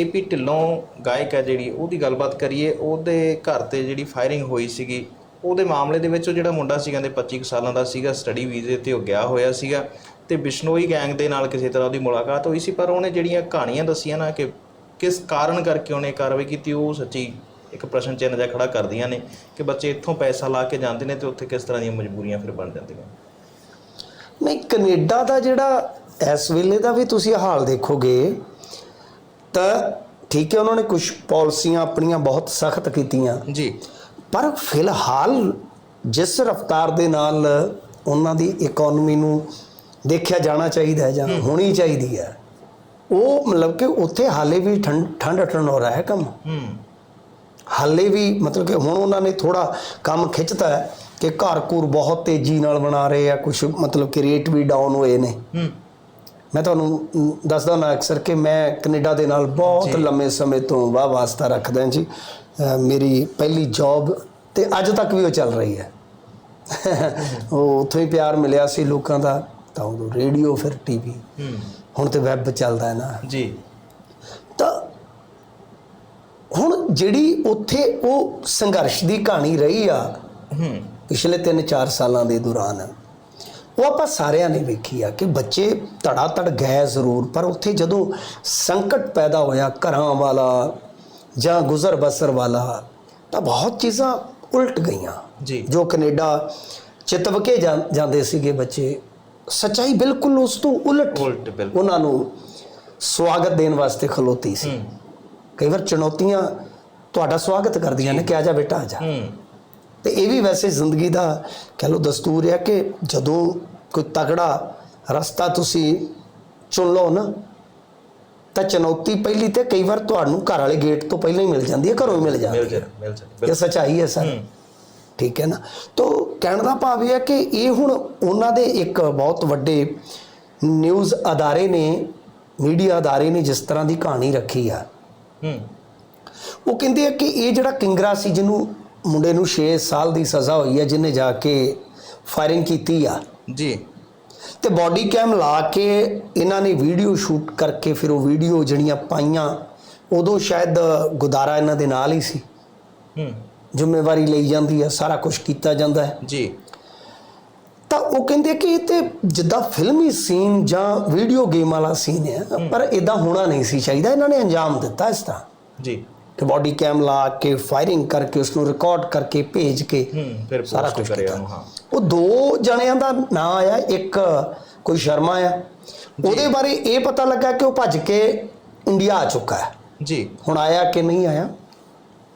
AP Dhillon ਗਾਇਕ ਹੈ ਜਿਹੜੀ, ਉਹਦੀ ਗੱਲਬਾਤ ਕਰੀਏ, ਉਹਦੇ ਘਰ ਤੇ ਜਿਹੜੀ ਫਾਇਰਿੰਗ ਹੋਈ ਸੀਗੀ, ਉਹਦੇ ਮਾਮਲੇ ਦੇ ਵਿੱਚ ਉਹ ਜਿਹੜਾ ਮੁੰਡਾ ਸੀ ਕਹਿੰਦੇ 25 ਕੁ ਸਾਲਾਂ ਦਾ ਸੀਗਾ ਸਟੱਡੀ ਵੀਜ਼ੇ ਤੇ ਉਹ ਗਿਆ ਹੋਇਆ ਸੀਗਾ ਤੇ ਬਿਸ਼ਨੋਈ ਗੈਂਗ ਦੇ ਨਾਲ ਕਿਸੇ ਤਰ੍ਹਾਂ ਦੀ ਮੁਲਾਕਾਤ ਹੋਈ ਸੀ, ਪਰ ਉਹਨੇ ਜਿਹੜੀਆਂ ਕਹਾਣੀਆਂ ਦੱਸੀਆਂ ਨਾ ਕਿ ਕਿਸ ਕਾਰਨ ਕਰਕੇ ਉਹਨੇ ਕਾਰਵਾਈ ਕੀਤੀ, ਉਹ ਸੱਚੀ ਇੱਕ ਪ੍ਰਸ਼ਨ ਚਿੰਨ੍ਹ ਜਿਹਾ ਖੜਾ ਕਰਦੀਆਂ ਨੇ ਕਿ ਬੱਚੇ ਇੱਥੋਂ ਪੈਸਾ ਲਾ ਕੇ ਜਾਂਦੇ ਨੇ ਤੇ ਉੱਥੇ ਕਿਸ ਤਰ੍ਹਾਂ ਦੀਆਂ ਮਜਬੂਰੀਆਂ ਫਿਰ ਬਣ ਜਾਂਦੀਆਂ ਨਹੀਂ, ਕੈਨੇਡਾ ਦਾ ਜਿਹੜਾ, ਇਸ ਵੇਲੇ ਦਾ ਵੀ ਤੁਸੀਂ ਹਾਲ ਦੇਖੋਗੇ ਤਾਂ ਠੀਕ ਹੈ ਉਹਨਾਂ ਨੇ ਕੁਝ ਪਾਲਿਸੀਆਂ ਆਪਣੀਆਂ ਬਹੁਤ ਸਖਤ ਕੀਤੀਆਂ। ਜੀ। ਪਰ ਫਿਲਹਾਲ ਜਿਸ ਰਫਤਾਰ ਦੇ ਨਾਲ ਉਹਨਾਂ ਦੀ ਇਕਨੋਮੀ ਨੂੰ ਦੇਖਿਆ ਜਾਣਾ ਚਾਹੀਦਾ ਹੈ ਜਾਂ ਹੋਣੀ ਚਾਹੀਦੀ ਹੈ ਉਹ ਮਤਲਬ ਕਿ ਉੱਥੇ ਹਾਲੇ ਵੀ ਠੰਡ ਠੰਡ ਠੰਡ ਹੋ ਰਿਹਾ ਹੈ ਕੰਮ। ਹੂੰ। ਹਾਲੇ ਵੀ ਮਤਲਬ ਕਿ ਹੁਣ ਉਹਨਾਂ ਨੇ ਥੋੜਾ ਕੰਮ ਖਿੱਚਤਾ ਹੈ ਕਿ ਘਰ ਘੂਰ ਬਹੁਤ ਤੇਜ਼ੀ ਨਾਲ ਬਣਾ ਰਹੇ ਆ ਕੁਝ ਮਤਲਬ ਕਿ ਰੇਟ ਵੀ ਡਾਊਨ ਹੋਏ ਨੇ। ਹੂੰ। ਮੈਂ ਤੁਹਾਨੂੰ ਦੱਸਦਾ ਨਾ ਅਕਸਰ ਕਿ ਮੈਂ ਕੈਨੇਡਾ ਦੇ ਨਾਲ ਬਹੁਤ ਲੰਮੇ ਸਮੇਂ ਤੋਂ ਵਾਹ ਵਾਸਤਾ ਰੱਖਦਾ ਜੀ। ਮੇਰੀ ਪਹਿਲੀ ਜੌਬ ਤੇ ਅੱਜ ਤੱਕ ਵੀ ਉਹ ਚੱਲ ਰਹੀ ਹੈ। ਉਹ ਉੱਥੋਂ ਹੀ ਪਿਆਰ ਮਿਲਿਆ ਸੀ ਲੋਕਾਂ ਦਾ ਤਾਂ ਉਦੋਂ ਰੇਡੀਓ ਫਿਰ ਟੀਵੀ ਹੁਣ ਤੇ ਵੈਬ ਚੱਲਦਾ ਹੈ ਨਾ। ਜੀ। ਤਾਂ ਹੁਣ ਜਿਹੜੀ ਉੱਥੇ ਉਹ ਸੰਘਰਸ਼ ਦੀ ਕਹਾਣੀ ਰਹੀ ਆ ਹੂੰ। ਪਿਛਲੇ 3-4 ਸਾਲਾਂ ਦੇ ਦੌਰਾਨ ਉਹ ਆਪਾਂ ਸਾਰਿਆਂ ਨੇ ਵੇਖੀ ਆ ਕਿ ਬੱਚੇ ਧੜਾ ਧੜ ਗਏ ਜ਼ਰੂਰ ਪਰ ਉੱਥੇ ਜਦੋਂ ਸੰਕਟ ਪੈਦਾ ਹੋਇਆ ਘਰਾਂ ਵਾਲਾ ਜਾਂ ਗੁਜ਼ਰ ਬਸਰ ਵਾਲਾ ਤਾਂ ਬਹੁਤ ਚੀਜ਼ਾਂ ਉਲਟ ਗਈਆਂ। ਜੀ। ਜੋ ਕੈਨੇਡਾ ਚਿਤਵਕੇ ਜਾਂਦੇ ਸੀਗੇ ਬੱਚੇ ਸੱਚਾਈ ਬਿਲਕੁਲ ਉਸ ਤੋਂ ਉਲਟ ਉਲਟ ਬਿਲਕੁਲ। ਉਹਨਾਂ ਨੂੰ ਸਵਾਗਤ ਦੇਣ ਵਾਸਤੇ ਖਲੋਤੀ ਸੀ। ਕਈ ਵਾਰ ਚੁਣੌਤੀਆਂ ਤੁਹਾਡਾ ਸਵਾਗਤ ਕਰਦੀਆਂ ਨੇ ਕਿ ਆ ਜਾ ਬੇਟਾ ਆ ਜਾ। ਹੂੰ। ਤੇ ਇਹ ਵੀ ਵੈਸੇ ਜ਼ਿੰਦਗੀ ਦਾ ਕਹ ਲਓ ਦਸਤੂਰ ਹੈ ਕਿ ਜਦੋਂ ਕੋਈ ਤਗੜਾ ਰਸਤਾ ਤੁਸੀਂ ਚੁਣ ਲਓ ਨਾ ਤਾਂ ਚੁਣੌਤੀ ਪਹਿਲੀ ਤੇ ਕਈ ਵਾਰ ਤੁਹਾਨੂੰ ਘਰ ਵਾਲੇ ਗੇਟ ਤੋਂ ਪਹਿਲਾਂ ਹੀ ਮਿਲ ਜਾਂਦੀ ਹੈ ਘਰੋਂ ਹੀ ਮਿਲ ਜਾਂਦੀ ਮਿਲ ਹੈ। ਮਿਲ ਜਾ ਇਹ ਸੱਚਾਈ ਹੈ ਸਰ। ਠੀਕ ਹੈ ਨਾ। ਤੋ ਕਹਿਣ ਦਾ ਭਾਵ ਇਹ ਹੈ ਕਿ ਇਹ ਹੁਣ ਉਹਨਾਂ ਦੇ ਇੱਕ ਬਹੁਤ ਵੱਡੇ ਨਿਊਜ਼ ਅਦਾਰੇ ਨੇ ਮੀਡੀਆ ਅਦਾਰੇ ਨੇ ਜਿਸ ਤਰ੍ਹਾਂ ਦੀ ਕਹਾਣੀ ਰੱਖੀ ਆ। ਹੂੰ। ਉਹ ਕਹਿੰਦੇ ਆ ਕਿ ਇਹ ਜਿਹੜਾ ਕਿੰਗਰਾ ਸੀ ਜਿਹਨੂੰ ਮੁੰਡੇ ਨੂੰ 6 ਸਾਲ ਦੀ ਸਜ਼ਾ ਹੋਈ ਹੈ ਜਿਹਨੇ ਜਾ ਕੇ ਫਾਇਰਿੰਗ ਕੀਤੀ ਆ। ਜੀ। ਤੇ ਬਾਡੀ ਕੈਮ ਲਾ ਕੇ ਇਹਨਾਂ ਨੇ ਵੀਡੀਓ ਸ਼ੂਟ ਕਰਕੇ ਫਿਰ ਉਹ ਵੀਡੀਓ ਜਿਹੜੀਆਂ ਪਾਈਆਂ ਉਦੋਂ ਸ਼ਾਇਦ ਗੁਦਾਰਾ ਇਹਨਾਂ ਦੇ ਨਾਲ ਹੀ ਸੀ। ਹੂੰ। ਜ਼ਿੰਮੇਵਾਰੀ ਲਈ ਜਾਂਦੀ ਹੈ ਸਾਰਾ ਕੁਝ ਕੀਤਾ ਜਾਂਦਾ ਹੈ। ਜੀ। ਤਾਂ ਉਹ ਕਹਿੰਦੇ ਕਿ ਇਹ ਤੇ ਜਿੱਦਾਂ ਫਿਲਮੀ ਸੀਨ ਜਾਂ ਵੀਡੀਓ ਗੇਮ ਵਾਲਾ ਸੀਨ ਹੈ। ਪਰ ਇਦਾਂ ਹੋਣਾ ਨਹੀਂ ਸੀ ਚਾਹੀਦਾ ਇਹਨਾਂ ਨੇ ਅੰਜਾਮ ਦਿੱਤਾ ਇਸ ਤਰ੍ਹਾਂ। ਜੀ। ਕਿ ਬਾਡੀ ਕੈਮ ਲਾ ਕੇ ਫਾਇਰਿੰਗ ਕਰਕੇ ਉਸ ਨੂੰ ਰਿਕਾਰਡ ਕਰਕੇ ਭੇਜ ਕੇ ਫਿਰ ਸਾਰਾ ਕੁਛ ਕਰਿਆ ਹਾਂ। ਉਹ ਦੋ ਜਣਿਆਂ ਦਾ ਨਾਂ ਆਇਆ ਇੱਕ ਕੋਈ ਸ਼ਰਮਾ ਆ। ਉਹਦੇ ਬਾਰੇ ਇਹ ਪਤਾ ਲੱਗਾ ਕਿ ਉਹ ਭੱਜ ਕੇ ਇੰਡੀਆ ਆ ਚੁੱਕਾ ਹੈ। ਜੀ। ਹੁਣ ਆਇਆ ਕਿ ਨਹੀਂ ਆਇਆ?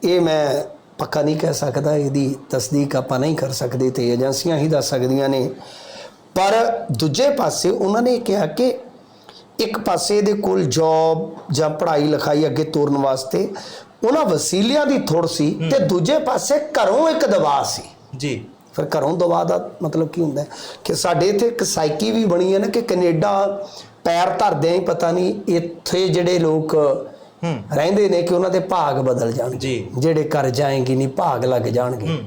ਇਹ ਮੈਂ ਪੱਕਾ ਨਹੀਂ ਕਹਿ ਸਕਦਾ ਇਹਦੀ ਤਸਦੀਕ ਆਪਾਂ ਨਹੀਂ ਕਰ ਸਕਦੇ ਤੇ ਏਜੰਸੀਆਂ ਹੀ ਦੱਸ ਸਕਦੀਆਂ ਨੇ। ਪਰ ਦੂਜੇ ਪਾਸੇ ਉਹਨਾਂ ਨੇ ਕਿਹਾ ਕਿ ਇੱਕ ਪਾਸੇ ਦੇ ਕੋਲ ਜੌਬ ਜਾਂ ਪੜ੍ਹਾਈ ਲਿਖਾਈ ਅੱਗੇ ਤੋਰਨ ਵਾਸਤੇ ਉਹਨਾਂ ਵਸੀਲਿਆਂ ਦੀ ਥੋੜ ਸੀ ਤੇ ਦੂਜੇ ਪਾਸੇ ਘਰੋਂ ਇੱਕ ਦਬਾਅ ਸੀ। ਜੀ। ਫਿਰ ਘਰੋਂ ਦਬਾਅ ਦਾ ਮਤਲਬ ਕੀ ਹੁੰਦਾ? ਕਿ ਸਾਡੇ ਇੱਥੇ ਇੱਕ ਸਾਈਕੀ ਵੀ ਬਣੀ ਹੈ ਨਾ ਕਿ ਕੈਨੇਡਾ ਪੈਰ ਧਰਦਿਆਂ ਹੀ ਪਤਾ ਨਹੀਂ ਇੱਥੇ ਜਿਹੜੇ ਲੋਕ ਹੂੰ। ਰਹਿੰਦੇ ਨੇ ਕਿ ਉਹਨਾਂ ਦੇ ਭਾਗ ਬਦਲ ਜਾਣਗੇ ਜੀ। ਜਿਹੜੇ ਕਰ ਜਾਏਗੀ ਨਹੀਂ ਭਾਗ ਲੱਗ ਜਾਣਗੇ। ਹੂੰ।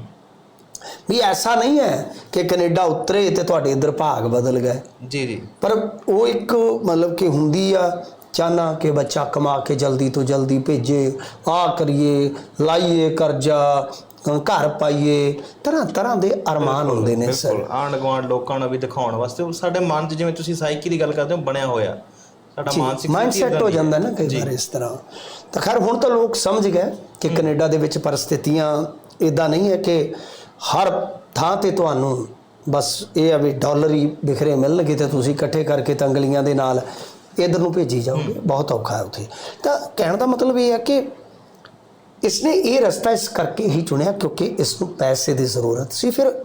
ਵੀ ਐਸਾ ਨਹੀਂ ਹੈ ਕਿ ਕੈਨੇਡਾ ਉਤਰੇ ਤੇ ਤੁਹਾਡੇ ਇੱਧਰ ਭਾਗ ਬਦਲ ਗਏ। ਜੀ ਜੀ। ਪਰ ਉਹ ਇੱਕ ਮਤਲਬ ਕਿ ਹੁੰਦੀ ਆ ਚਾਹਨਾ ਕਿ ਬੱਚਾ ਕਮਾ ਕੇ ਜਲਦੀ ਤੋਂ ਜਲਦੀ ਭੇਜੇ ਆ ਕਰੀਏ ਲਾਈਏ ਕਰਜ਼ਾ ਘਰ ਪਾਈਏ ਤਰ੍ਹਾਂ ਤਰ੍ਹਾਂ ਦੇ ਅਰਮਾਨ ਹੁੰਦੇ ਨੇ ਸਰ। ਬਿਲਕੁਲ। ਆਂਡ ਗਵਾਂਡ ਲੋਕਾਂ ਨੂੰ ਵੀ ਦਿਖਾਉਣ ਵਾਸਤੇ ਸਾਡੇ ਮਨ 'ਚ ਜਿਵੇਂ ਤੁਸੀਂ ਸਾਈਕੀ ਦੀ ਗੱਲ ਕਰਦੇ ਹੋ ਬਣਿਆ ਹੋਇਆ। ਸਾਡਾ ਮਾਨਸਿਕ ਮਾਈਂਡ ਸਥਿਤੀ ਸੈੱਟ ਹੋ ਜਾਂਦਾ ਨਾ ਕਈ। ਵਾਰ ਇਸ ਤਰ੍ਹਾਂ। ਤਾਂ ਖੈਰ ਹੁਣ ਤਾਂ ਲੋਕ ਸਮਝ ਗਏ ਕਿ ਕੈਨੇਡਾ ਦੇ ਵਿੱਚ ਪਰਿਸਥਿਤੀਆਂ ਇਦਾਂ ਨਹੀਂ ਹੈ ਕਿ ਹਰ ਥਾਂ ਤੇ ਤੁਹਾਨੂੰ ਬਸ ਇਹ ਆ ਵੀ ਡਾਲਰ ਹੀ ਬਿਖਰੇ ਮਿਲਣਗੇ ਤੇ ਤੁਸੀਂ ਇਕੱਠੇ ਕਰਕੇ ਤੰਗਲੀਆਂ ਦੇ ਨਾਲ ਇਧਰ ਨੂੰ ਭੇਜੀ ਜਾਓਗੇ। ਬਹੁਤ ਔਖਾ ਹੈ ਉੱਥੇ। ਤਾਂ ਕਹਿਣ ਦਾ ਮਤਲਬ ਇਹ ਹੈ ਕਿ ਇਸਨੇ ਇਹ ਰਸਤਾ ਇਸ ਕਰਕੇ ਹੀ ਚੁਣਿਆ ਕਿਉਂਕਿ ਇਸ ਨੂੰ ਪੈਸੇ ਦੀ ਜ਼ਰੂਰਤ ਸੀ। ਫਿਰ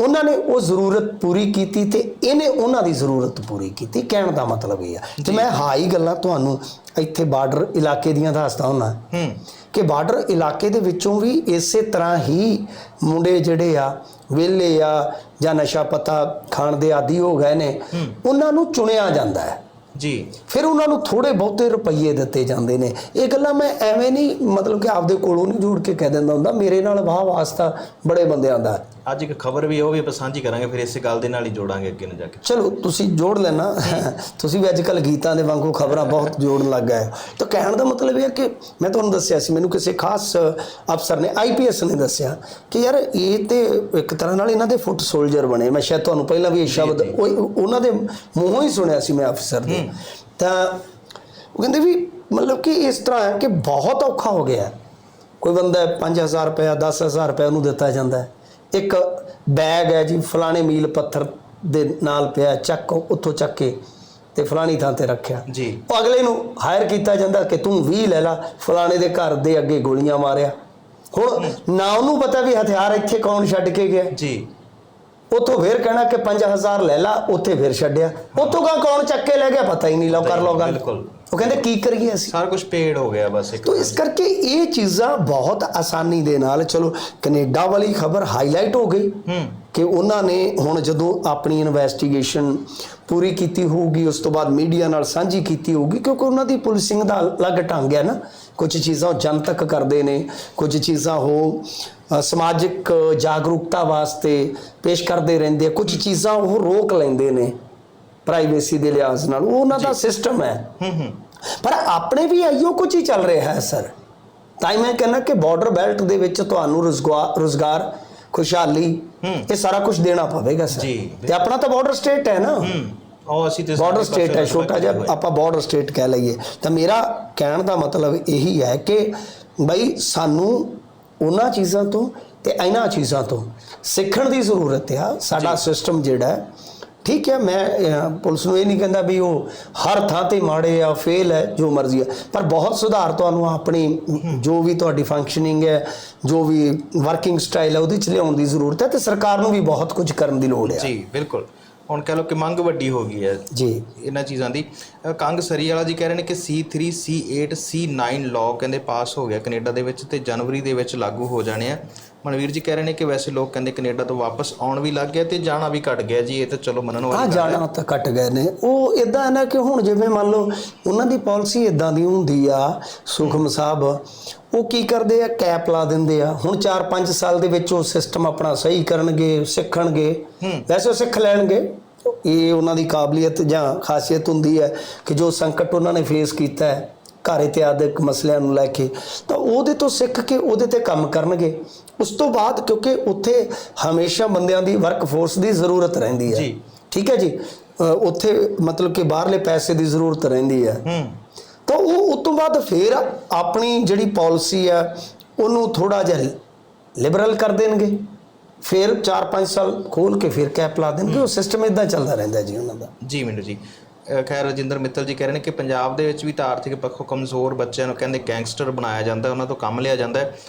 ਉਹਨਾਂ ਨੇ ਉਹ ਜ਼ਰੂਰਤ ਪੂਰੀ ਕੀਤੀ ਤੇ ਇਹਨੇ ਉਹਨਾਂ ਦੀ ਜ਼ਰੂਰਤ ਪੂਰੀ ਕੀਤੀ। ਕਹਿਣ ਦਾ ਮਤਲਬ ਇਹ ਆ। ਤੇ ਮੈਂ ਹਾਈ ਗੱਲਾਂ ਤੁਹਾਨੂੰ ਇੱਥੇ ਬਾਰਡਰ ਇਲਾਕੇ ਦੀਆਂ ਦੱਸਦਾ ਹੁੰਦਾ ਹੂੰ। ਕਿ ਬਾਰਡਰ ਇਲਾਕੇ ਦੇ ਵਿੱਚੋਂ ਵੀ ਇਸੇ ਤਰ੍ਹਾਂ ਹੀ ਮੁੰਡੇ ਜਿਹੜੇ ਆ ਵਿਹਲੇ ਆ ਜਾਂ ਨਸ਼ਾ ਪਤਾ ਖਾਣ ਦੇ ਆਦੀ ਹੋ ਗਏ ਨੇ ਉਹਨਾਂ ਨੂੰ ਚੁਣਿਆ ਜਾਂਦਾ ਹੈ। ਜੀ। ਫਿਰ ਉਹਨਾਂ ਨੂੰ ਥੋੜੇ ਬਹੁਤੇ ਰੁਪਈਏ ਦਿੱਤੇ ਜਾਂਦੇ ਨੇ। ਇਹ ਗੱਲਾਂ ਮੈਂ ਐਵੇਂ ਨਹੀਂ ਮਤਲਬ ਕਿ ਆਪਦੇ ਕੋਲੋਂ ਨਹੀਂ ਜੋੜ ਕੇ ਕਹਿ ਦਿੰਦਾ ਹੁੰਦਾ। ਮੇਰੇ ਨਾਲ ਵਾਹ ਵਾਸਤਾ ਬੜੇ ਬੰਦਿਆਂ ਦਾ। ਅੱਜ ਇੱਕ ਖਬਰ ਵੀ ਉਹ ਵੀ ਆਪਾਂ ਸਾਂਝੀ ਕਰਾਂਗੇ ਫਿਰ ਇਸੇ ਗੱਲ ਦੇ ਨਾਲ ਹੀ ਜੋੜਾਂਗੇ ਅੱਗੇ ਨੂੰ ਜਾ ਕੇ। ਚਲੋ ਤੁਸੀਂ ਜੋੜ ਲੈਣਾ। ਤੁਸੀਂ ਵੀ ਅੱਜ ਕੱਲ ਗੀਤਾਂ ਦੇ ਵਾਂਗੂ ਖਬਰਾਂ ਬਹੁਤ ਜੋੜਨ ਲੱਗ ਗਏ ਤਾਂ ਕਹਿਣ ਦਾ ਮਤਲਬ ਇਹ ਹੈ ਕਿ ਮੈਂ ਤੁਹਾਨੂੰ ਦੱਸਿਆ ਸੀ ਮੈਨੂੰ ਕਿਸੇ ਖਾਸ ਅਫਸਰ ਨੇ ਆਈਪੀਐਸ ਨੇ ਦੱਸਿਆ ਕਿ ਯਾਰ ਇਹ ਤੇ ਇੱਕ ਤਰ੍ਹਾਂ ਨਾਲ ਇਹਨਾਂ ਦੇ ਫੁੱਟ ਸੋਲਜਰ ਬਣੇ। ਮੈਂ ਸ਼ਾਇਦ ਤੁਹਾਨੂੰ ਪਹਿਲਾਂ ਵੀ ਇਹ ਸ਼ਬਦ ਉਹ- ਉਹਨਾਂ ਦੇ ਮੂੰਹੋਂ ਹੀ ਸੁਣਿਆ ਸੀ ਮੈਂ ਅਫਸਰ ਦੇ। ਤਾਂ ਉਹ ਕਹਿੰਦੇ ਵੀ ਮਤਲਬ ਕਿ ਇਸ ਤਰ੍ਹਾਂ ਹੈ ਕਿ ਬਹੁਤ ਔਖਾ ਹੋ ਗਿਆ। ਕੋਈ ਬੰਦਾ 5000 ਰੁਪਇਆ 10000 ਰੁਪਇਆ ਉਹਨੂੰ ਦਿੱਤਾ ਜਾਂਦਾ ਹੈ। ਇੱਕ ਬੈਗ ਹੈ ਜੀ ਫਲਾਣੇ ਮੀਲ ਪੱਥਰ ਦੇ ਨਾਲ ਪਿਆ ਚੱਕ ਉੱਥੋਂ ਚੱਕ ਕੇ ਤੇ ਫਲਾਣੀ ਥਾਂ ਤੇ ਰੱਖਿਆ। ਜੀ। ਉਹ ਅਗਲੇ ਨੂੰ ਹਾਇਰ ਕੀਤਾ ਜਾਂਦਾ ਕਿ ਤੂੰ 20 ਲੈ ਲਾ ਫਲਾਣੇ ਦੇ ਘਰ ਦੇ ਅੱਗੇ ਗੋਲੀਆਂ ਮਾਰਿਆ। ਹੁਣ ਨਾ ਉਹਨੂੰ ਪਤਾ ਵੀ ਹਥਿਆਰ ਇੱਥੇ ਕੌਣ ਛੱਡ ਕੇ ਗਿਆ। ਜੀ। ਉੱਥੋਂ ਫੇਰ ਕਹਿਣਾ ਕਿ 5000 ਲੈ ਲਾ ਉੱਥੇ ਫੇਰ ਛੱਡਿਆ। ਉੱਥੋਂ ਕਾ ਕੌਣ ਚੱਕ ਕੇ ਲੈ ਗਿਆ? ਪਤਾ ਹੀ ਨਹੀਂ ਲਓ ਕਰ ਲਓ ਗੱਲ। ਬਿਲਕੁਲ। ਉਹ ਕਹਿੰਦੇ ਕੀ ਕਰੀਏ ਅਸੀਂ? ਸਾਰਾ ਕੁਝ ਪੇਡ ਹੋ ਗਿਆ ਬਸ ਇੱਕ ਤੋ ਇਸ ਕਰਕੇ ਇਹ ਚੀਜ਼ਾਂ ਬਹੁਤ ਆਸਾਨੀ ਦੇ ਨਾਲ ਚਲੋ ਕੈਨੇਡਾ ਵਾਲੀ ਖਬਰ ਹਾਈਲਾਈਟ ਹੋ ਗਈ ਹੂੰ। ਕਿ ਉਹਨਾਂ ਨੇ ਹੁਣ ਜਦੋਂ ਆਪਣੀ ਇਨਵੈਸਟੀਗੇਸ਼ਨ ਪੂਰੀ ਕੀਤੀ ਹੋਊਗੀ ਉਸ ਤੋਂ ਬਾਅਦ ਮੀਡੀਆ ਨਾਲ ਸਾਂਝੀ ਕੀਤੀ ਹੋਊਗੀ ਕਿਉਂਕਿ ਉਹਨਾਂ ਦੀ ਪੁਲਿਸਿੰਗ ਦਾ ਅਲੱਗ ਢੰਗ ਹੈ ਨਾ। ਕੁਝ ਚੀਜ਼ਾਂ ਉਹ ਜਨਤਕ ਕਰਦੇ ਨੇ ਕੁਝ ਚੀਜ਼ਾਂ ਉਹ ਸਮਾਜਿਕ ਜਾਗਰੂਕਤਾ ਵਾਸਤੇ ਪੇਸ਼ ਕਰਦੇ ਰਹਿੰਦੇ ਆ ਕੁਝ ਚੀਜ਼ਾਂ ਉਹ ਰੋਕ ਲੈਂਦੇ ਨੇ ਪ੍ਰਾਈਵੇਸੀ ਦੇ ਲਿਹਾਜ਼ ਨਾਲ। ਉਹ ਉਹਨਾਂ ਦਾ ਸਿਸਟਮ ਹੈ। ਪਰ ਆਪਣੇ ਵੀ ਆਈਓ ਕੁਝ ਹੀ ਚੱਲ ਰਿਹਾ ਹੈ ਸਰ। ਤਾਂ ਹੀ ਮੈਂ ਕਹਿੰਦਾ ਕਿ ਬਾਰਡਰ ਬੈਲਟ ਦੇ ਵਿੱਚ ਤੁਹਾਨੂੰ ਰੁਜ਼ਗਾਰ ਖੁਸ਼ਹਾਲੀ ਇਹ ਸਾਰਾ ਕੁਝ ਦੇਣਾ ਪਵੇਗਾ ਸਰ। ਤੇ ਆਪਣਾ ਤਾਂ ਬਾਰਡਰ ਸਟੇਟ ਹੈ ਨਾ। ਉਹ ਅਸੀਂ ਤੇ ਬਾਰਡਰ ਸਟੇਟ ਹੈ ਛੋਟਾ ਜਿਹਾ ਆਪਾਂ ਬਾਰਡਰ ਸਟੇਟ ਕਹਿ ਲਈਏ। ਤਾਂ ਮੇਰਾ ਕਹਿਣ ਦਾ ਮਤਲਬ ਇਹੀ ਹੈ ਕਿ ਬਈ ਸਾਨੂੰ ਉਹਨਾਂ ਚੀਜ਼ਾਂ ਤੋਂ ਤੇ ਇਹਨਾਂ ਚੀਜ਼ਾਂ ਤੋਂ ਸਿੱਖਣ ਦੀ ਜ਼ਰੂਰਤ ਆ। ਸਾਡਾ ਸਿਸਟਮ ਜਿਹੜਾ ਹੈ ਠੀਕ ਹੈ ਮੈਂ ਪੁਲਿਸ ਨੂੰ ਇਹ ਨਹੀਂ ਕਹਿੰਦਾ ਵੀ ਉਹ ਹਰ ਥਾਂ ਤੇ ਮਾੜੇ ਆ ਫੇਲ ਹੈ ਜੋ ਮਰਜ਼ੀ ਹੈ ਪਰ ਬਹੁਤ ਸੁਧਾਰ ਤੁਹਾਨੂੰ ਆਪਣੀ ਜੋ ਵੀ ਤੁਹਾਡੀ ਫੰਕਸ਼ਨਿੰਗ ਹੈ ਜੋ ਵੀ ਵਰਕਿੰਗ ਸਟਾਈਲ ਹੈ ਉਹਦੇ ਚ ਲਿਆਉਣ ਦੀ ਜ਼ਰੂਰਤ ਹੈ ਤੇ ਸਰਕਾਰ ਨੂੰ ਵੀ ਬਹੁਤ ਕੁਝ ਕਰਨ ਦੀ ਲੋੜ ਹੈ ਜੀ ਬਿਲਕੁਲ। ਹੁਣ ਕਹ ਲਓ ਕਿ ਮੰਗ ਵੱਡੀ ਹੋ ਗਈ ਹੈ ਜੀ। ਇਹਨਾਂ ਚੀਜ਼ਾਂ ਦੀ। ਕੰਗ ਸਰੀ ਵਾਲਾ ਜੀ ਕਹਿ ਰਹੇ ਨੇ ਕਿ C3 C8 C9 ਲਾਅ ਕਹਿੰਦੇ ਪਾਸ ਹੋ ਗਿਆ ਕੈਨੇਡਾ ਦੇ ਵਿੱਚ ਤੇ ਜਨਵਰੀ ਦੇ ਵਿੱਚ ਲਾਗੂ ਹੋ ਜਾਣੇ ਆ। ਮਨਵੀਰ ਜੀ ਕਹਿ ਰਹੇ ਨੇ ਕਿ ਵੈਸੇ ਲੋਕ ਕਹਿੰਦੇ ਕੈਨੇਡਾ ਤੋਂ ਵਾਪਸ ਆਉਣ ਵੀ ਲੱਗ ਗਿਆ ਤੇ ਜਾਣਾ ਵੀ ਘਟ ਗਿਆ ਜੀ ਇਹ ਤਾਂ ਚਲੋ ਮੰਨਣ ਵਾਲੀ ਗੱਲ ਹੈ। ਜਾਣਾ ਤਾਂ ਕੱਟ ਗਏ ਨੇ। ਉਹ ਇਦਾਂ ਹੈ ਨਾ ਕਿ ਹੁਣ ਜਿਵੇਂ ਮੰਨ ਲਓ ਉਹਨਾਂ ਦੀ ਪਾਲਿਸੀ ਇਦਾਂ ਦੀ ਹੁੰਦੀ ਆ ਸੁਖਮ ਸਾਹਿਬ ਉਹ ਕੀ ਕਰਦੇ ਆ? ਕੈਪ ਲਾ ਦਿੰਦੇ ਆ। ਹੁਣ 4-5 ਸਾਲ ਦੇ ਵਿੱਚ ਉਹ ਸਿਸਟਮ ਆਪਣਾ ਸਹੀ ਕਰਨਗੇ ਸਿੱਖਣਗੇ। ਵੈਸੇ ਉਹ ਸਿੱਖ ਲੈਣਗੇ। ਇਹ ਉਹਨਾਂ ਦੀ ਕਾਬਲੀਅਤ ਜਾਂ ਖਾਸੀਅਤ ਹੁੰਦੀ ਹੈ ਕਿ ਜੋ ਸੰਕਟ ਉਹਨਾਂ ਨੇ ਫੇਸ ਕੀਤਾ ਹੈ ਘਰ ਇਤਿਆਦਿਕ ਮਸਲਿਆਂ ਨੂੰ ਲੈ ਕੇ ਤਾਂ ਉਹਦੇ ਤੋਂ ਸਿੱਖ ਕੇ ਉਹਦੇ ਤੇ ਕੰਮ ਕਰਨਗੇ। ਉਸ ਤੋਂ ਬਾਅਦ ਕਿਉਂਕਿ ਉੱਥੇ ਹਮੇਸ਼ਾ ਬੰਦਿਆਂ ਦੀ ਵਰਕ ਫੋਰਸ ਦੀ ਜ਼ਰੂਰਤ ਰਹਿੰਦੀ ਹੈ। ਜੀ। ਠੀਕ ਹੈ ਜੀ? ਉੱਥੇ ਮਤਲਬ ਕਿ ਬਾਹਰਲੇ ਪੈਸੇ ਦੀ ਜ਼ਰੂਰਤ ਰਹਿੰਦੀ ਹੈ। ਹੂੰ। ਤਾਂ ਉਹ ਉਸ ਤੋਂ ਬਾਅਦ ਫਿਰ ਆਪਣੀ ਜਿਹੜੀ ਪਾਲਿਸੀ ਆ ਉਹਨੂੰ ਥੋੜਾ ਜਿਹਾ ਲਿਬਰਲ ਕਰ ਦੇਣਗੇ। ਫਿਰ 4-5 ਸਾਲ ਖੋਲ ਕੇ ਫਿਰ ਕੈਪ ਲਾ ਦੇਣਗੇ। ਉਹ ਸਿਸਟਮ ਇਦਾਂ ਚੱਲਦਾ ਰਹਿੰਦਾ ਜੀ ਉਹਨਾਂ ਦਾ। ਜੀ ਮੈਨੂੰ ਜੀ ਖੈਰ ਰਜਿੰਦਰ ਮਿੱਤਲ ਜੀ ਕਹਿ ਰਹੇ ਨੇ ਕਿ ਪੰਜਾਬ ਦੇ ਵਿੱਚ ਵੀ ਤਾਂ ਆਰਥਿਕ ਪੱਖੋਂ ਕਮਜ਼ੋਰ ਬੱਚਿਆਂ ਨੂੰ ਕਹਿੰਦੇ ਗੈਂਗਸਟਰ ਬਣਾਇਆ ਜਾਂਦਾ, ਉਹਨਾਂ ਤੋਂ ਕੰਮ ਲਿਆ ਜਾਂਦਾ